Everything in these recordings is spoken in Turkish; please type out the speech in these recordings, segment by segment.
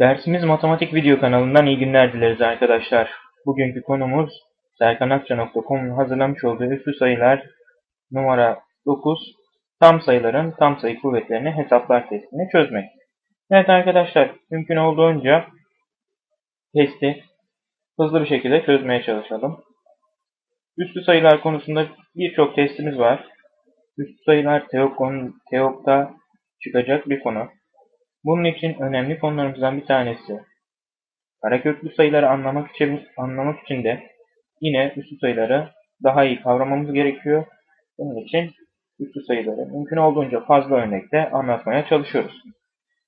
Dersimiz Matematik Video kanalından iyi günler dileriz arkadaşlar. Bugünkü konumuz serkanakça.com'un hazırlamış olduğu üslü sayılar numara 9 tam sayıların tam sayı kuvvetlerini hesaplar testini çözmek. Evet arkadaşlar mümkün olduğunca testi hızlı bir şekilde çözmeye çalışalım. Üslü sayılar konusunda birçok testimiz var. Üslü sayılar Teok'ta çıkacak bir konu. Bunun için önemli konularımızdan bir tanesi kareköklü sayıları anlamak için, anlamak için de yine üslü sayıları daha iyi kavramamız gerekiyor. Bunun için üslü sayıları mümkün olduğunca fazla örnekte anlatmaya çalışıyoruz.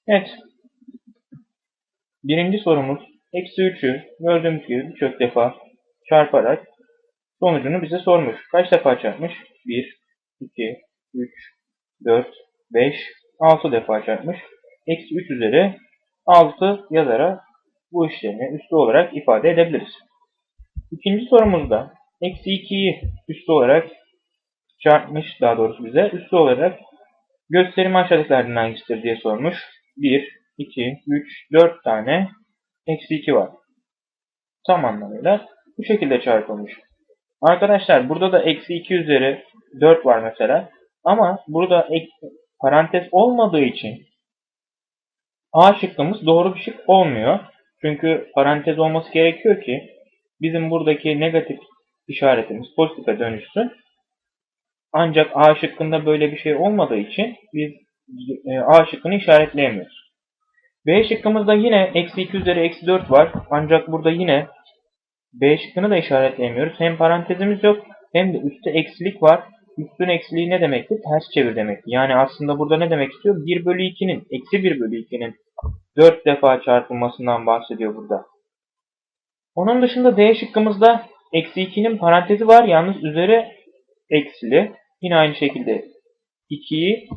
Evet. Birinci sorumuz eksi 3'ü gördüğümüz gibi birçok defa çarparak sonucunu bize sormuş. Kaç defa çarpmış? 1, 2, 3, 4, 5, 6 defa çarpmış eksi 3 üzeri 6 yazarak bu işlemi üslü olarak ifade edebiliriz. İkinci sorumuzda eksi 2'yi üslü olarak çarpmış daha doğrusu bize üslü olarak gösterimi aşağıdakilerden hangisidir diye sormuş. 1, 2, 3, 4 tane eksi 2 var. Tam anlamıyla bu şekilde çarpılmış. Arkadaşlar burada da eksi 2 üzeri 4 var mesela. Ama burada parantez olmadığı için A şıkkımız doğru bir şık olmuyor. Çünkü parantez olması gerekiyor ki bizim buradaki negatif işaretimiz pozitife dönüşsün. Ancak A şıkkında böyle bir şey olmadığı için biz e, A şıkkını işaretleyemiyoruz. B şıkkımızda yine eksi 2 üzeri eksi 4 var. Ancak burada yine B şıkkını da işaretleyemiyoruz. Hem parantezimiz yok hem de üstte eksilik var. Üstün eksiliği ne demekti? Ters çevir demekti. Yani aslında burada ne demek istiyor? 1 bölü 2'nin, eksi 1 bölü 2'nin 4 defa çarpılmasından bahsediyor burada. Onun dışında D şıkkımızda eksi 2'nin parantezi var. Yalnız üzeri eksili. Yine aynı şekilde 2'yi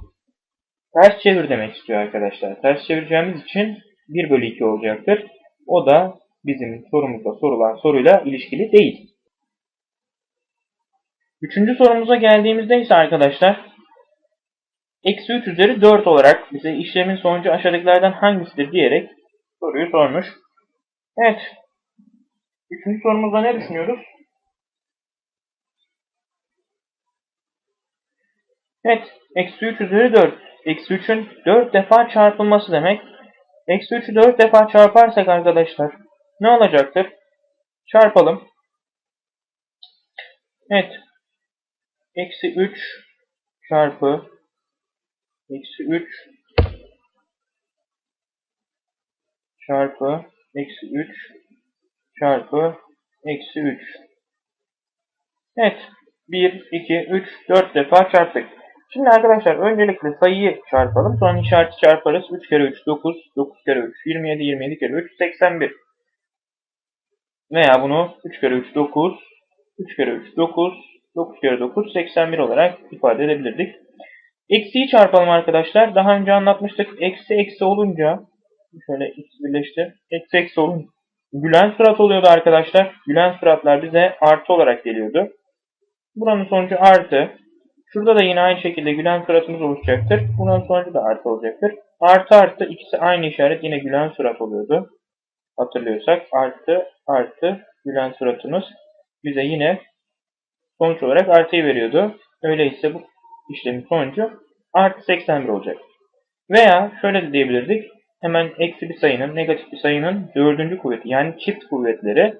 ters çevir demek istiyor arkadaşlar. Ters çevireceğimiz için 1 bölü 2 olacaktır. O da bizim sorumuzda sorulan soruyla ilişkili değil. Üçüncü sorumuza geldiğimizde ise arkadaşlar eksi 3 üzeri 4 olarak bize işlemin sonucu aşağıdakilerden hangisidir diyerek soruyu sormuş. Evet. Üçüncü sorumuzda ne düşünüyoruz? Evet. Eksi 3 üzeri 4. Eksi 3'ün 4 defa çarpılması demek. Eksi 3'ü 4 defa çarparsak arkadaşlar ne olacaktır? Çarpalım. Evet. Eksi 3 çarpı eksi 3 çarpı eksi 3 çarpı eksi 3. Evet. 1, 2, 3, 4 defa çarptık. Şimdi arkadaşlar öncelikle sayıyı çarpalım. Sonra işareti çarparız. 3 kere 3 9, 9 kere 3 27, 27 kere 3 81. Veya bunu 3 kere 3 9, 3 kere 3 9, 9 kere 9 81 olarak ifade edebilirdik. Eksiyi çarpalım arkadaşlar. Daha önce anlatmıştık. Eksi eksi olunca şöyle x birleşti. Eksi eksi olunca gülen surat oluyordu arkadaşlar. Gülen suratlar bize artı olarak geliyordu. Buranın sonucu artı. Şurada da yine aynı şekilde gülen suratımız oluşacaktır. Bunun sonucu da artı olacaktır. Artı artı ikisi aynı işaret yine gülen surat oluyordu. Hatırlıyorsak artı artı gülen suratımız bize yine sonuç olarak artıyı veriyordu. Öyleyse bu işlemin sonucu artı 81 olacak. Veya şöyle de diyebilirdik. Hemen eksi bir sayının, negatif bir sayının dördüncü kuvveti yani çift kuvvetleri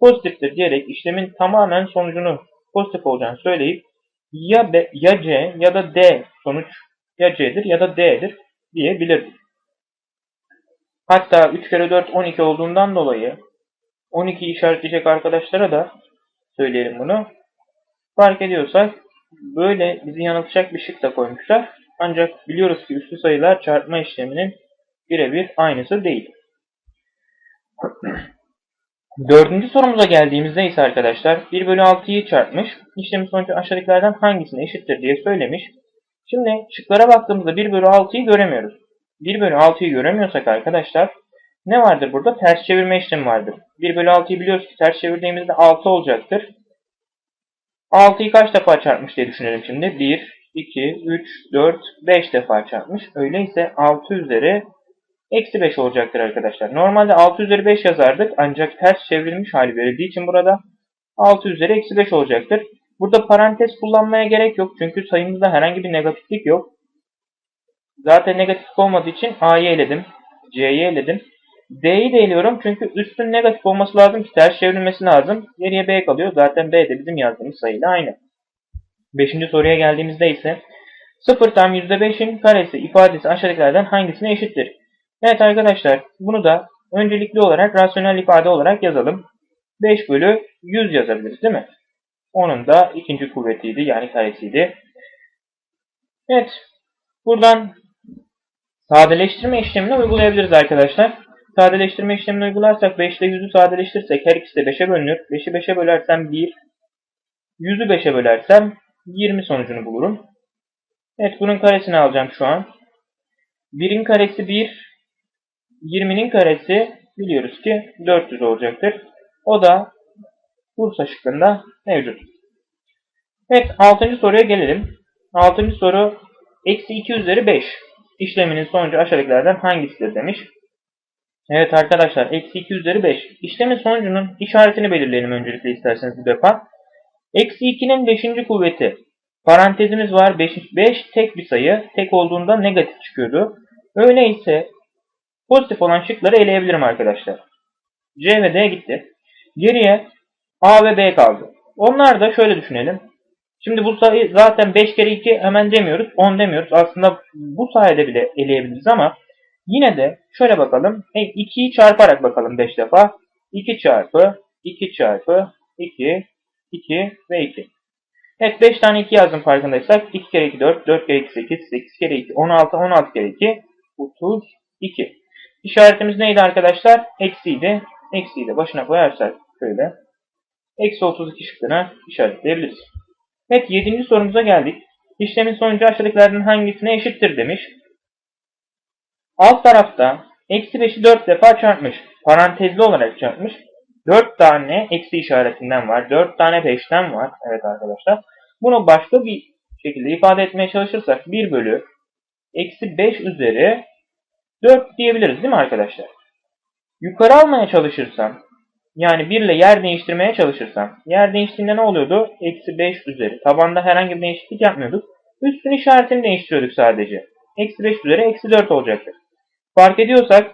pozitiftir diyerek işlemin tamamen sonucunu pozitif olacağını söyleyip ya, B, ya C ya da D sonuç ya C'dir ya da D'dir diyebilirdik. Hatta 3 kere 4 12 olduğundan dolayı 12 işaretleyecek arkadaşlara da söyleyelim bunu. Fark ediyorsak böyle bizi yanıltacak bir şık da koymuşlar. Ancak biliyoruz ki üslü sayılar çarpma işleminin birebir aynısı değil. Dördüncü sorumuza geldiğimizde ise arkadaşlar 1 bölü 6'yı çarpmış. İşlemin sonucu aşağıdakilerden hangisine eşittir diye söylemiş. Şimdi şıklara baktığımızda 1 bölü 6'yı göremiyoruz. 1 bölü 6'yı göremiyorsak arkadaşlar ne vardır burada? Ters çevirme işlemi vardır. 1 bölü 6'yı biliyoruz ki ters çevirdiğimizde 6 olacaktır. 6'yı kaç defa çarpmış diye düşünelim şimdi. 1, 2, 3, 4, 5 defa çarpmış. Öyleyse 6 üzeri Eksi 5 olacaktır arkadaşlar. Normalde 6 üzeri 5 yazardık ancak ters çevrilmiş hali verildiği için burada 6 üzeri eksi 5 olacaktır. Burada parantez kullanmaya gerek yok çünkü sayımızda herhangi bir negatiflik yok. Zaten negatif olmadığı için A'yı eledim. C'yi eledim. D'yi de eliyorum çünkü üstün negatif olması lazım ki ters çevrilmesi lazım. Geriye B kalıyor. Zaten B de bizim yazdığımız sayıyla aynı. Beşinci soruya geldiğimizde ise 0 tam %5'in karesi ifadesi aşağıdakilerden hangisine eşittir? Evet arkadaşlar bunu da öncelikli olarak rasyonel ifade olarak yazalım. 5 bölü 100 yazabiliriz değil mi? Onun da ikinci kuvvetiydi yani karesiydi. Evet buradan sadeleştirme işlemini uygulayabiliriz arkadaşlar. Sadeleştirme işlemini uygularsak 5 ile 100'ü sadeleştirirsek her ikisi de 5'e bölünür. 5'i 5'e bölersem 1, 100'ü 5'e bölersem 20 sonucunu bulurum. Evet bunun karesini alacağım şu an. 1'in karesi 1, 20'nin karesi biliyoruz ki 400 olacaktır. O da Bursa şıkkında mevcut. Evet 6. soruya gelelim. 6. soru eksi 2 üzeri 5 işleminin sonucu aşağıdakilerden hangisidir demiş. Evet arkadaşlar eksi 2 üzeri 5 işlemin sonucunun işaretini belirleyelim öncelikle isterseniz bu defa. Eksi 2'nin 5. kuvveti parantezimiz var 5, 5 tek bir sayı tek olduğunda negatif çıkıyordu. Öyleyse pozitif olan şıkları eleyebilirim arkadaşlar. C ve D gitti. Geriye A ve B kaldı. Onlar da şöyle düşünelim. Şimdi bu sayı zaten 5 kere 2 hemen demiyoruz. 10 demiyoruz. Aslında bu sayede bile eleyebiliriz ama yine de şöyle bakalım. 2'yi çarparak bakalım 5 defa. 2 çarpı 2 çarpı 2 2 ve 2. Evet 5 tane 2 yazdım farkındaysak. 2 kere 2 4, 4 kere 2 8, 8 kere 2 16, 16 kere 2 32. İşaretimiz neydi arkadaşlar? Eksiydi. Eksiyi de başına koyarsak şöyle. Eksi 32 şıkkına işaretleyebiliriz. Evet 7. sorumuza geldik. İşlemin sonucu aşağıdakilerden hangisine eşittir demiş. Alt tarafta eksi 5'i 4 defa çarpmış. Parantezli olarak çarpmış. 4 tane eksi işaretinden var. 4 tane 5'ten var. Evet arkadaşlar. Bunu başka bir şekilde ifade etmeye çalışırsak 1 bölü eksi 5 üzeri 4 diyebiliriz değil mi arkadaşlar? Yukarı almaya çalışırsam yani 1 ile yer değiştirmeye çalışırsam yer değiştiğinde ne oluyordu? Eksi 5 üzeri. Tabanda herhangi bir değişiklik yapmıyorduk. Üstün işaretini değiştiriyorduk sadece. Eksi 5 üzeri eksi 4 olacaktır. Fark ediyorsak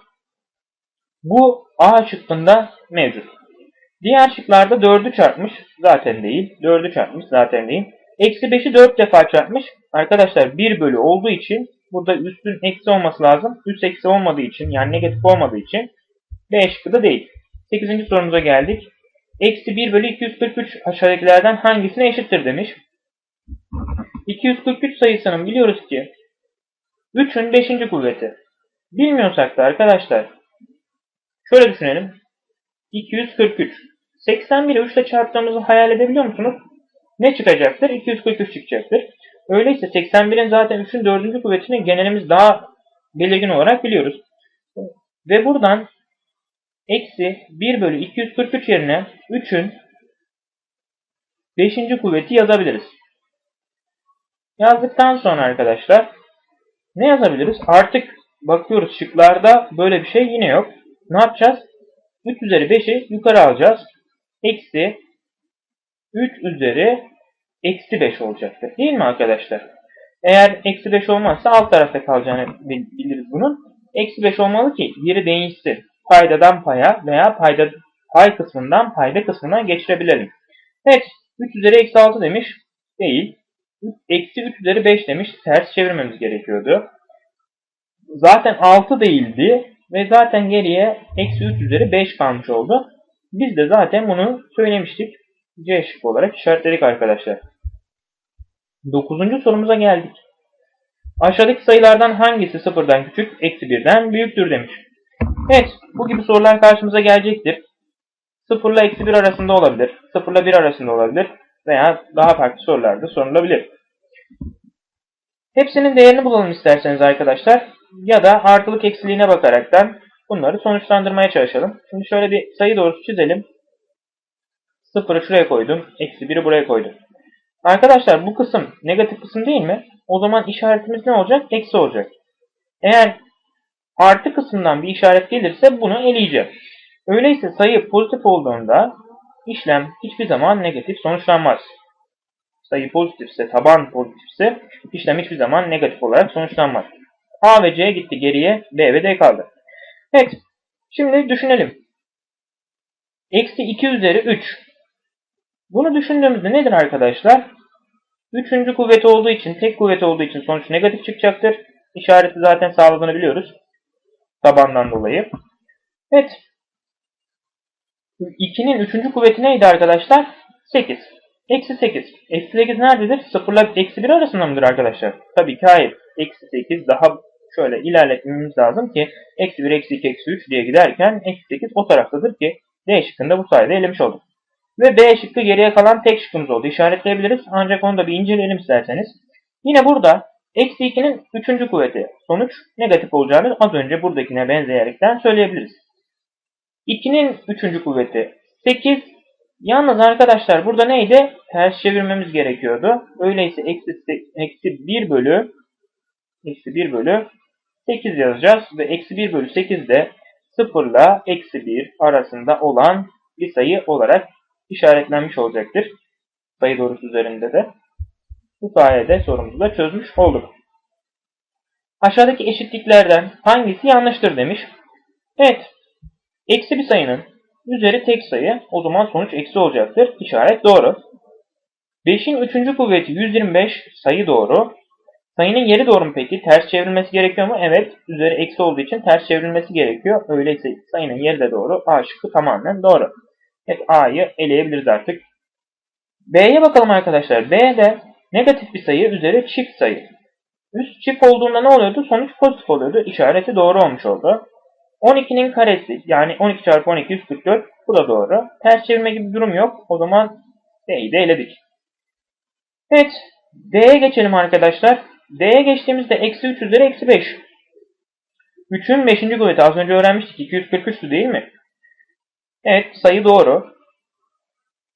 bu A şıkkında mevcut. Diğer şıklarda 4'ü çarpmış zaten değil. 4'ü çarpmış zaten değil. Eksi 5'i 4 defa çarpmış. Arkadaşlar 1 bölü olduğu için burada üstün eksi olması lazım. Üst eksi olmadığı için yani negatif olmadığı için B şıkkı da değil. 8. sorumuza geldik. Eksi 1 bölü 243 aşağıdakilerden hangisine eşittir demiş. 243 sayısının biliyoruz ki 3'ün 5. kuvveti. Bilmiyorsak da arkadaşlar şöyle düşünelim. 243. 81'i 3 ile çarptığımızı hayal edebiliyor musunuz? Ne çıkacaktır? 243 çıkacaktır. Öyleyse 81'in zaten 3'ün 4. kuvvetini genelimiz daha belirgin olarak biliyoruz. Ve buradan eksi 1 bölü 243 yerine 3'ün 5. kuvveti yazabiliriz. Yazdıktan sonra arkadaşlar ne yazabiliriz? Artık bakıyoruz şıklarda böyle bir şey yine yok. Ne yapacağız? 3 üzeri 5'i yukarı alacağız. Eksi 3 üzeri eksi 5 olacaktır. Değil mi arkadaşlar? Eğer eksi 5 olmazsa alt tarafta kalacağını biliriz bunun. Eksi 5 olmalı ki yeri değişsin. Paydadan paya veya payda, pay kısmından payda kısmına geçirebilelim. Evet 3 üzeri eksi 6 demiş. Değil. Eksi 3 üzeri 5 demiş. Ters çevirmemiz gerekiyordu. Zaten 6 değildi. Ve zaten geriye eksi 3 üzeri 5 kalmış oldu. Biz de zaten bunu söylemiştik. C şıkkı olarak işaretledik arkadaşlar. 9. sorumuza geldik. Aşağıdaki sayılardan hangisi sıfırdan küçük, eksi 1'den büyüktür demiş. Evet, bu gibi sorular karşımıza gelecektir. 0 ile eksi 1 arasında olabilir, 0 ile 1 arasında olabilir veya daha farklı sorularda sorulabilir. Hepsinin değerini bulalım isterseniz arkadaşlar. Ya da artılık eksiliğine bakaraktan bunları sonuçlandırmaya çalışalım. Şimdi şöyle bir sayı doğrusu çizelim. 0'ı şuraya koydum. Eksi 1'i buraya koydum. Arkadaşlar bu kısım negatif kısım değil mi? O zaman işaretimiz ne olacak? Eksi olacak. Eğer artı kısmından bir işaret gelirse bunu eleyeceğim. Öyleyse sayı pozitif olduğunda işlem hiçbir zaman negatif sonuçlanmaz. Sayı pozitifse, taban pozitifse işlem hiçbir zaman negatif olarak sonuçlanmaz. A ve C gitti geriye B ve D kaldı. Evet. Şimdi düşünelim. Eksi 2 üzeri 3. Bunu düşündüğümüzde nedir arkadaşlar? Üçüncü kuvveti olduğu için, tek kuvveti olduğu için sonuç negatif çıkacaktır. İşareti zaten sağladığını biliyoruz. Tabandan dolayı. Evet. 2'nin üçüncü kuvveti neydi arkadaşlar? 8. Eksi 8. Eksi 8 nerededir? 0 ile eksi 1 arasında mıdır arkadaşlar? Tabii ki hayır. Eksi 8 daha şöyle ilerletmemiz lazım ki eksi 1, eksi 2, eksi 3 diye giderken eksi 8 o taraftadır ki D şıkkında bu sayede elemiş olduk. Ve B şıkkı geriye kalan tek şıkkımız oldu. İşaretleyebiliriz. Ancak onu da bir inceleyelim isterseniz. Yine burada eksi 2'nin 3. kuvveti. Sonuç negatif olacağını az önce buradakine benzeyerekten söyleyebiliriz. 2'nin 3. kuvveti 8. Yalnız arkadaşlar burada neydi? Ters çevirmemiz gerekiyordu. Öyleyse eksi, eksi 1 bölü eksi 1 bölü 8 yazacağız. Ve eksi 1 bölü 8 de 0 ile eksi 1 arasında olan bir sayı olarak işaretlenmiş olacaktır. Sayı doğrusu üzerinde de. Bu sayede sorumuzu da çözmüş olduk. Aşağıdaki eşitliklerden hangisi yanlıştır demiş. Evet. Eksi bir sayının üzeri tek sayı. O zaman sonuç eksi olacaktır. İşaret doğru. 5'in 3. kuvveti 125 sayı doğru. Sayının yeri doğru mu peki? Ters çevrilmesi gerekiyor mu? Evet. Üzeri eksi olduğu için ters çevrilmesi gerekiyor. Öyleyse sayının yeri de doğru. A şıkkı tamamen doğru. Evet A'yı eleyebiliriz artık. B'ye bakalım arkadaşlar. B'de negatif bir sayı üzeri çift sayı. Üst çift olduğunda ne oluyordu? Sonuç pozitif oluyordu. İşareti doğru olmuş oldu. 12'nin karesi yani 12 çarpı 12 144 bu da doğru. Ters çevirme gibi bir durum yok. O zaman D'yi de eledik. Evet. D'ye geçelim arkadaşlar. D'ye geçtiğimizde eksi 3 üzeri eksi 5. 3'ün 5. kuvveti az önce öğrenmiştik. 243'tü değil mi? Evet sayı doğru.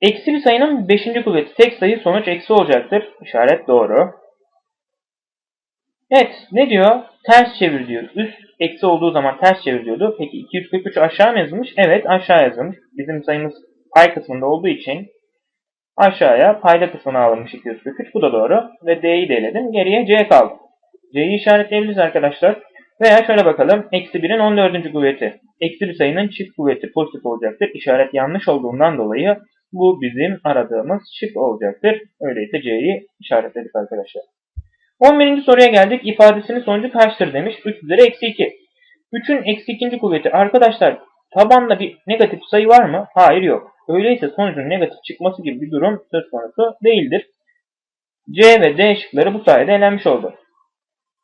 Eksi bir sayının 5. kuvveti tek sayı sonuç eksi olacaktır. İşaret doğru. Evet ne diyor? Ters çevir diyor. Üst eksi olduğu zaman ters çevir diyordu. Peki 243 aşağı mı yazılmış? Evet aşağı yazılmış. Bizim sayımız pay kısmında olduğu için aşağıya payda kısmına alınmış 243. Bu da doğru. Ve D'yi de eledim. Geriye C kaldı. C'yi işaretleyebiliriz arkadaşlar. Veya şöyle bakalım. Eksi 1'in 14. kuvveti. Eksi bir sayının çift kuvveti pozitif olacaktır. İşaret yanlış olduğundan dolayı bu bizim aradığımız şık olacaktır. Öyleyse C'yi işaretledik arkadaşlar. 11. soruya geldik. İfadesinin sonucu kaçtır demiş. 3 üzeri eksi 2. 3'ün eksi 2. kuvveti. Arkadaşlar tabanda bir negatif sayı var mı? Hayır yok. Öyleyse sonucun negatif çıkması gibi bir durum söz konusu değildir. C ve D şıkları bu sayede elenmiş oldu.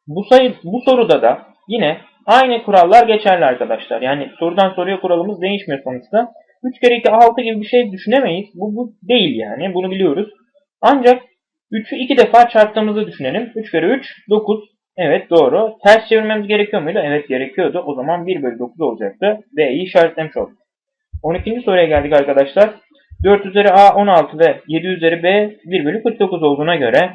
Bu sayı bu soruda da yine aynı kurallar geçerli arkadaşlar. Yani sorudan soruya kuralımız değişmiyor sonuçta. 3 kere 2 6 gibi bir şey düşünemeyiz. Bu, bu değil yani. Bunu biliyoruz. Ancak 3'ü 2 defa çarptığımızı düşünelim. 3 kere 3 9. Evet doğru. Ters çevirmemiz gerekiyor muydu? Evet gerekiyordu. O zaman 1 bölü 9 olacaktı. D'yi işaretlemiş olduk. 12. soruya geldik arkadaşlar. 4 üzeri A 16 ve 7 üzeri B 1 bölü 49 olduğuna göre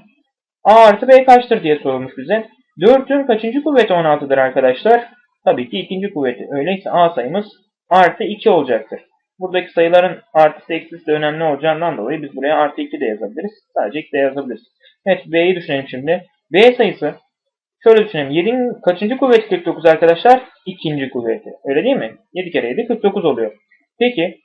A artı B kaçtır diye sorulmuş bize. 4'ün kaçıncı kuvveti 16'dır arkadaşlar? Tabii ki ikinci kuvveti. Öyleyse A sayımız artı 2 olacaktır. Buradaki sayıların artısı eksisi de önemli olacağından dolayı biz buraya artı 2 de yazabiliriz. Sadece 2 de yazabiliriz. Evet B'yi düşünelim şimdi. B sayısı şöyle düşünelim. 7'nin kaçıncı kuvveti 49 arkadaşlar? İkinci kuvveti. Öyle değil mi? 7 kere 7 49 oluyor. Peki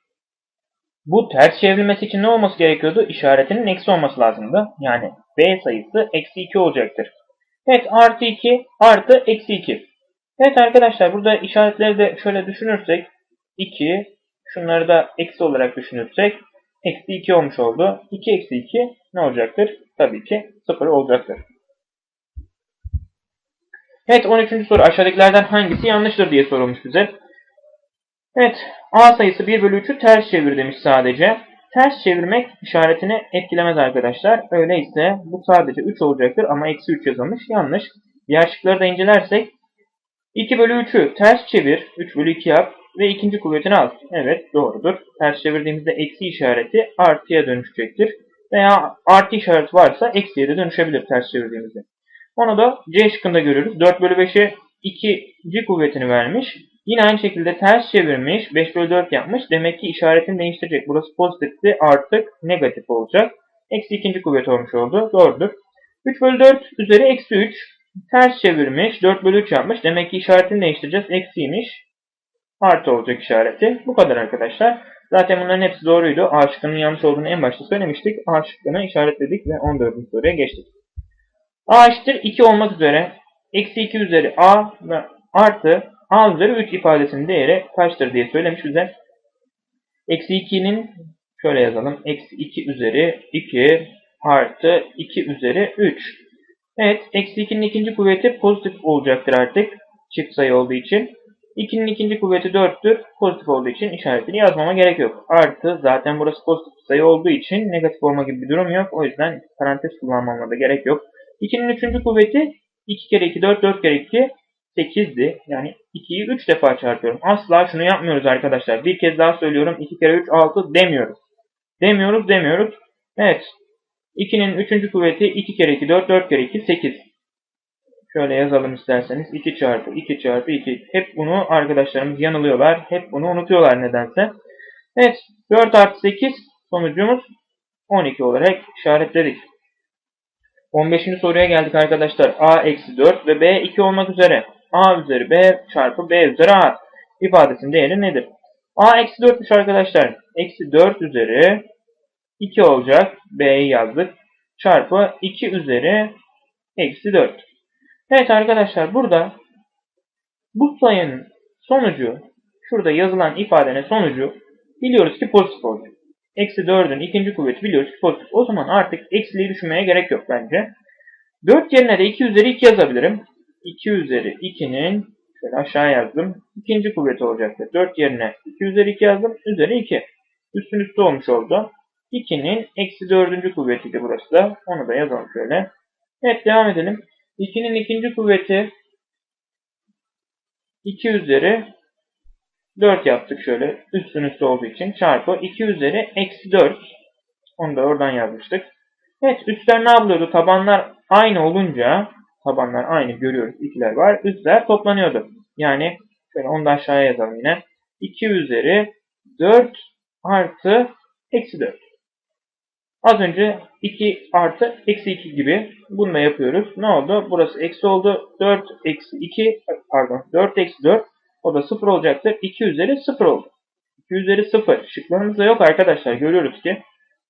bu ters çevrilmesi için ne olması gerekiyordu? İşaretinin eksi olması lazımdı. Yani B sayısı eksi 2 olacaktır. Evet artı 2 artı eksi 2. Evet arkadaşlar burada işaretleri de şöyle düşünürsek 2 şunları da eksi olarak düşünürsek eksi 2 olmuş oldu. 2 eksi 2 ne olacaktır? Tabii ki 0 olacaktır. Evet 13. soru aşağıdakilerden hangisi yanlıştır diye sorulmuş bize. Evet A sayısı 1 bölü 3'ü ters çevir demiş sadece. Ters çevirmek işaretini etkilemez arkadaşlar. Öyleyse bu sadece 3 olacaktır ama eksi 3 yazılmış. Yanlış. Diğer şıkları da incelersek 2 bölü 3'ü ters çevir. 3 bölü 2 yap ve ikinci kuvvetini al. Evet doğrudur. Ters çevirdiğimizde eksi işareti artıya dönüşecektir. Veya artı işareti varsa eksiye de dönüşebilir ters çevirdiğimizde. Onu da C şıkkında görüyoruz. 4 bölü 5'i ikinci kuvvetini vermiş. Yine aynı şekilde ters çevirmiş. 5 bölü 4 yapmış. Demek ki işaretini değiştirecek. Burası pozitifti. Artık negatif olacak. Eksi ikinci kuvvet olmuş oldu. Doğrudur. 3 bölü 4 üzeri eksi 3. Ters çevirmiş. 4 bölü 3 yapmış. Demek ki işaretini değiştireceğiz. Eksiymiş. Artı olacak işareti. Bu kadar arkadaşlar. Zaten bunların hepsi doğruydu. A şıkkının yanlış olduğunu en başta söylemiştik. A şıkkını işaretledik ve 14. soruya geçtik. A eşittir 2 olmak üzere. Eksi 2 üzeri A artı A üzeri 3 ifadesinin değeri kaçtır diye söylemiş bize. Eksi 2'nin şöyle yazalım. Eksi 2 üzeri 2 artı 2 üzeri 3. Evet. Eksi 2'nin ikinci kuvveti pozitif olacaktır artık. Çift sayı olduğu için. 2'nin ikinci kuvveti 4'tür. Pozitif olduğu için işaretini yazmama gerek yok. Artı zaten burası pozitif sayı olduğu için negatif olma gibi bir durum yok. O yüzden parantez kullanmama da gerek yok. 2'nin üçüncü kuvveti 2 kere 2 4 4 kere 2 8'di. Yani 2'yi 3 defa çarpıyorum. Asla şunu yapmıyoruz arkadaşlar. Bir kez daha söylüyorum. 2 kere 3 6 demiyoruz. Demiyoruz demiyoruz. Evet. 2'nin üçüncü kuvveti 2 kere 2 4 4 kere 2 8. Şöyle yazalım isterseniz. 2 çarpı 2 çarpı 2. Hep bunu arkadaşlarımız yanılıyorlar. Hep bunu unutuyorlar nedense. Evet. 4 artı 8 sonucumuz 12 olarak işaretledik. 15. soruya geldik arkadaşlar. A eksi 4 ve B 2 olmak üzere. A üzeri B çarpı B üzeri A ifadesinin değeri nedir? A eksi 4'müş arkadaşlar. Eksi 4 üzeri 2 olacak. B'yi yazdık. Çarpı 2 üzeri eksi 4. Evet arkadaşlar burada bu sayının sonucu şurada yazılan ifadenin sonucu biliyoruz ki pozitif olacak. Eksi 4'ün ikinci kuvveti biliyoruz ki pozitif. O zaman artık eksiliği düşünmeye gerek yok bence. 4 yerine de 2 üzeri 2 yazabilirim. 2 üzeri 2'nin şöyle aşağı yazdım. İkinci kuvveti olacaktır. 4 yerine 2 üzeri 2 yazdım. Üzeri 2. Üstün üstü olmuş oldu. 2'nin eksi 4. kuvvetiydi burası da. Onu da yazalım şöyle. Evet devam edelim. 2'nin ikinci kuvveti 2 üzeri 4 yaptık şöyle. Üstün üstü olduğu için çarpı 2 üzeri eksi 4. Onu da oradan yazmıştık. Evet üstler ne yapıyordu? Tabanlar aynı olunca tabanlar aynı görüyoruz. ikiler var. Üstler toplanıyordu. Yani şöyle onu da aşağıya yazalım yine. 2 üzeri 4 artı eksi 4. Az önce 2 artı eksi 2 gibi bunu da yapıyoruz. Ne oldu? Burası eksi oldu. 4 eksi 2 pardon 4 eksi 4 o da 0 olacaktır. 2 üzeri 0 oldu. 2 üzeri 0. Şıklarımızda yok arkadaşlar. Görüyoruz ki.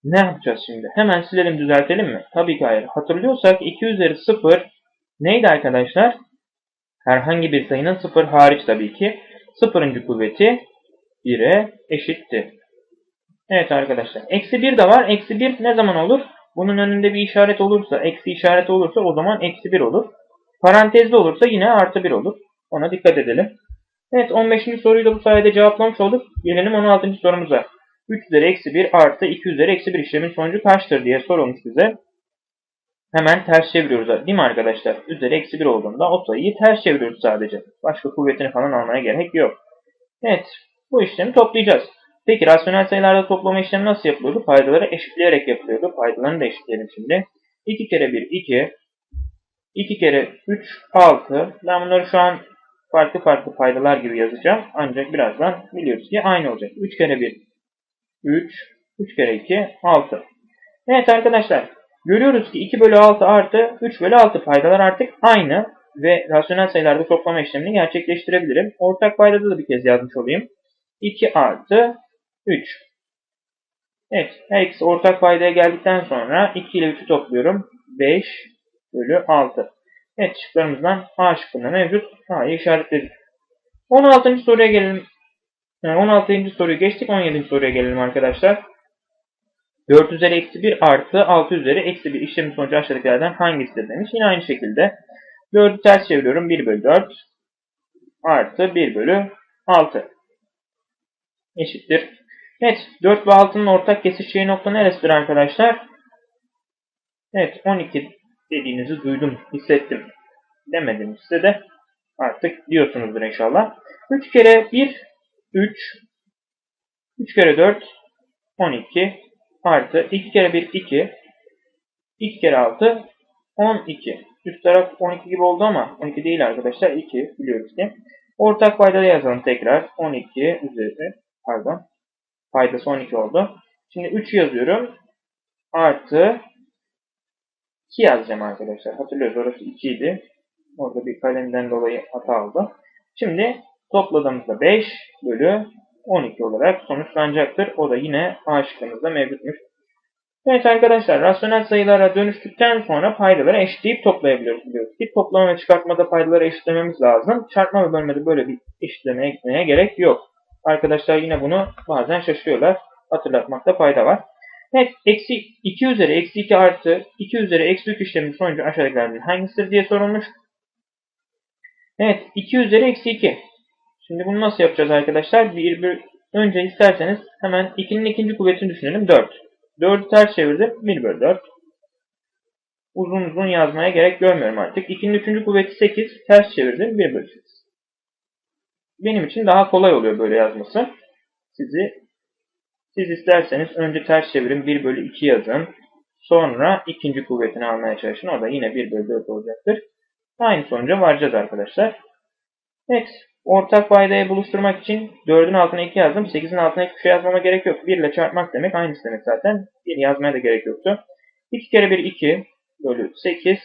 Ne yapacağız şimdi? Hemen silelim düzeltelim mi? Tabii ki hayır. Hatırlıyorsak 2 üzeri 0 neydi arkadaşlar? Herhangi bir sayının 0 hariç tabii ki. 0. kuvveti 1'e eşitti. Evet arkadaşlar. Eksi 1 de var. Eksi 1 ne zaman olur? Bunun önünde bir işaret olursa, eksi işareti olursa o zaman eksi 1 olur. Parantezli olursa yine artı 1 olur. Ona dikkat edelim. Evet 15. soruyu da bu sayede cevaplamış olduk. Gelelim 16. sorumuza. 3 üzeri eksi 1 artı 2 üzeri eksi 1 işlemin sonucu kaçtır diye sorulmuş bize. Hemen ters çeviriyoruz değil mi arkadaşlar? Üzeri eksi 1 olduğunda o sayıyı ters çeviriyoruz sadece. Başka kuvvetini falan almaya gerek yok. Evet bu işlemi toplayacağız. Peki rasyonel sayılarda toplama işlemi nasıl yapılıyordu? Paydaları eşitleyerek yapılıyordu. Paydalarını da eşitleyelim şimdi. 2 kere 1 2. 2 kere 3 6. Ben bunları şu an farklı farklı paydalar gibi yazacağım. Ancak birazdan biliyoruz ki aynı olacak. 3 kere 1 3. 3 kere 2 6. Evet arkadaşlar. Görüyoruz ki 2 bölü 6 artı 3 bölü 6 paydalar artık aynı. Ve rasyonel sayılarda toplama işlemini gerçekleştirebilirim. Ortak paydada da bir kez yazmış olayım. 2 artı 3. Evet. Her ikisi ortak paydaya geldikten sonra 2 ile 3'ü topluyorum. 5 bölü 6. Evet şıklarımızdan A şıkkında mevcut. A'yı işaretledik. 16. soruya gelelim. Yani 16. soruyu geçtik. 17. soruya gelelim arkadaşlar. 4 üzeri eksi 1 artı 6 üzeri eksi 1 işlemin sonucu aşağıdakilerden hangisidir demiş. Yine aynı şekilde 4'ü ters çeviriyorum. 1 bölü 4 artı 1 bölü 6 eşittir. Evet 4 ve 6'nın ortak kesişeceği nokta neresidir arkadaşlar? Evet 12 dediğinizi duydum, hissettim. Demedim size de artık diyorsunuzdur inşallah. 3 kere 1, 3. 3 kere 4, 12. Artı 2 kere 1, 2. 2 kere 6, 12. Üst taraf 12 gibi oldu ama 12 değil arkadaşlar. 2 biliyoruz ki. Ortak paydada yazalım tekrar. 12 üzeri pardon. Paydası 12 oldu. Şimdi 3 yazıyorum. Artı 2 yazacağım arkadaşlar. Hatırlıyoruz orası 2 idi. Orada bir kalemden dolayı hata oldu. Şimdi topladığımızda 5 bölü 12 olarak sonuçlanacaktır. O da yine A şıkkımızda mevcutmuş. Evet arkadaşlar rasyonel sayılara dönüştükten sonra paydaları eşitleyip toplayabiliyoruz biliyoruz ki. Toplama ve çıkartmada paydaları eşitlememiz lazım. Çarpma ve bölmede böyle bir eşitleme eklemeye gerek yok. Arkadaşlar yine bunu bazen şaşırıyorlar. Hatırlatmakta fayda var. Evet, eksi 2 üzeri eksi 2 artı 2 üzeri eksi 3 işleminin sonucu aşağıdakilerden hangisidir diye sorulmuş. Evet, 2 üzeri eksi 2. Şimdi bunu nasıl yapacağız arkadaşlar? Bir, bir, önce isterseniz hemen 2'nin ikinci kuvvetini düşünelim. 4. 4'ü ters çevirdim. 1 bölü 4. Uzun uzun yazmaya gerek görmüyorum artık. 2'nin üçüncü kuvveti 8. Ters çevirdim. 1 bölü 8. Benim için daha kolay oluyor böyle yazması. Sizi siz isterseniz önce ters çevirin 1 bölü 2 yazın. Sonra ikinci kuvvetini almaya çalışın. O da yine 1 bölü 4 olacaktır. Aynı sonuca varacağız arkadaşlar. Evet. Ortak paydayı buluşturmak için 4'ün altına 2 yazdım. 8'in altına hiçbir şey yazmama gerek yok. 1 ile çarpmak demek aynısı demek zaten. 1 yazmaya da gerek yoktu. 2 kere 1 2 bölü 8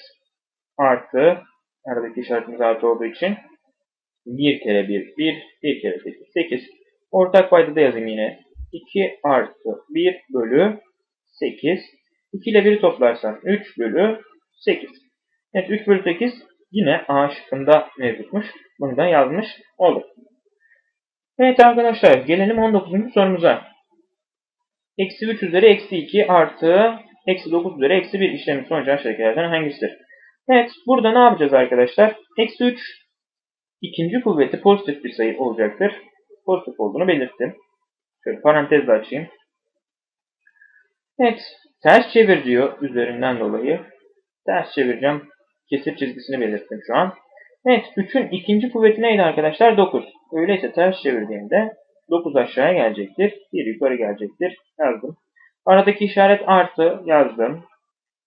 artı aradaki işaretimiz artı olduğu için 1 kere 1 1 1 kere 8 8 ortak paydada yazayım yine 2 artı 1 bölü 8 2 ile 1'i toplarsam 3 bölü 8 Evet 3 bölü 8 yine A şıkkında mevcutmuş. Bunu da yazmış olduk. Evet arkadaşlar gelelim 19. sorumuza. Eksi 3 üzeri eksi 2 artı eksi 9 üzeri eksi 1 işlemin sonucu aşağıdakilerden hangisidir? Evet burada ne yapacağız arkadaşlar? Eksi 3 ikinci kuvveti pozitif bir sayı olacaktır. Pozitif olduğunu belirttim. Şöyle parantezle açayım. Evet ters çevir diyor üzerinden dolayı. Ters çevireceğim. Kesir çizgisini belirttim şu an. Evet 3'ün ikinci kuvveti neydi arkadaşlar? 9. Öyleyse ters çevirdiğimde 9 aşağıya gelecektir. 1 yukarı gelecektir. Yazdım. Aradaki işaret artı yazdım.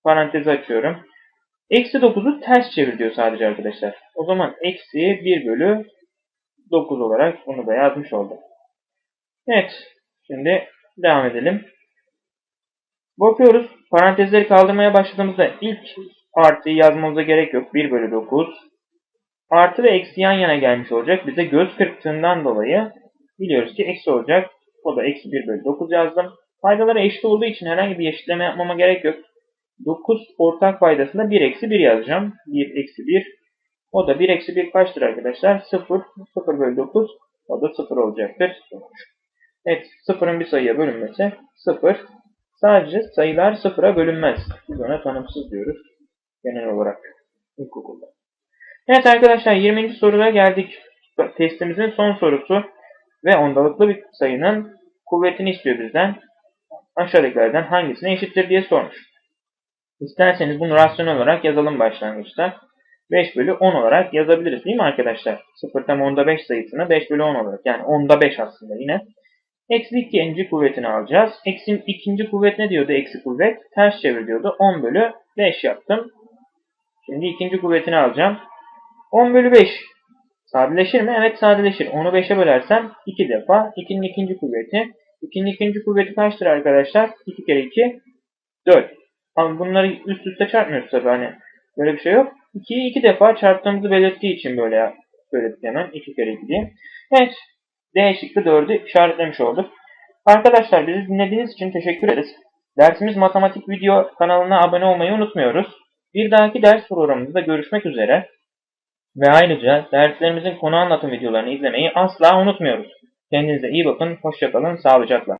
Parantezi açıyorum. Eksi 9'u ters çevir diyor sadece arkadaşlar. O zaman eksi 1 bölü 9 olarak bunu da yazmış oldum. Evet. Şimdi devam edelim. Bakıyoruz. Parantezleri kaldırmaya başladığımızda ilk artıyı yazmamıza gerek yok. 1 bölü 9. Artı ve eksi yan yana gelmiş olacak. Bize göz kırptığından dolayı biliyoruz ki eksi olacak. O da eksi 1 bölü 9 yazdım. Paydaları eşit olduğu için herhangi bir eşitleme yapmama gerek yok. 9 ortak paydasında 1 eksi 1 yazacağım. 1 eksi 1. O da 1 eksi 1 kaçtır arkadaşlar? 0. 0 bölü 9. O da 0 olacaktır. Evet. 0'ın bir sayıya bölünmesi 0. Sadece sayılar 0'a bölünmez. Biz ona tanımsız diyoruz. Genel olarak ilkokulda. Evet arkadaşlar 20. soruya geldik. Testimizin son sorusu ve ondalıklı bir sayının kuvvetini istiyor bizden. Aşağıdakilerden hangisine eşittir diye sormuş. İsterseniz bunu rasyonel olarak yazalım başlangıçta. 5 bölü 10 olarak yazabiliriz değil mi arkadaşlar? 0 tam 10'da 5 sayısını 5 bölü 10 olarak yani 10'da 5 aslında yine. Eksi ikinci kuvvetini alacağız. Eksi ikinci kuvvet ne diyordu eksi kuvvet? Ters çevir diyordu. 10 bölü 5 yaptım. Şimdi ikinci kuvvetini alacağım. 10 bölü 5. Sadeleşir mi? Evet sadeleşir. 10'u 5'e bölersem 2 defa. 2'nin ikinci kuvveti. 2'nin ikinci kuvveti kaçtır arkadaşlar? 2 kere 2 4. Ama bunları üst üste çarpmıyoruz tabi hani. Böyle bir şey yok. 2'yi 2 defa çarptığımızı belirttiği için böyle söyledik hemen. 2 kere 2 diye. Evet. D şıkkı 4'ü işaretlemiş olduk. Arkadaşlar bizi dinlediğiniz için teşekkür ederiz. Dersimiz Matematik Video kanalına abone olmayı unutmuyoruz. Bir dahaki ders programımızda görüşmek üzere. Ve ayrıca derslerimizin konu anlatım videolarını izlemeyi asla unutmuyoruz. Kendinize iyi bakın, hoşçakalın, sağlıcakla.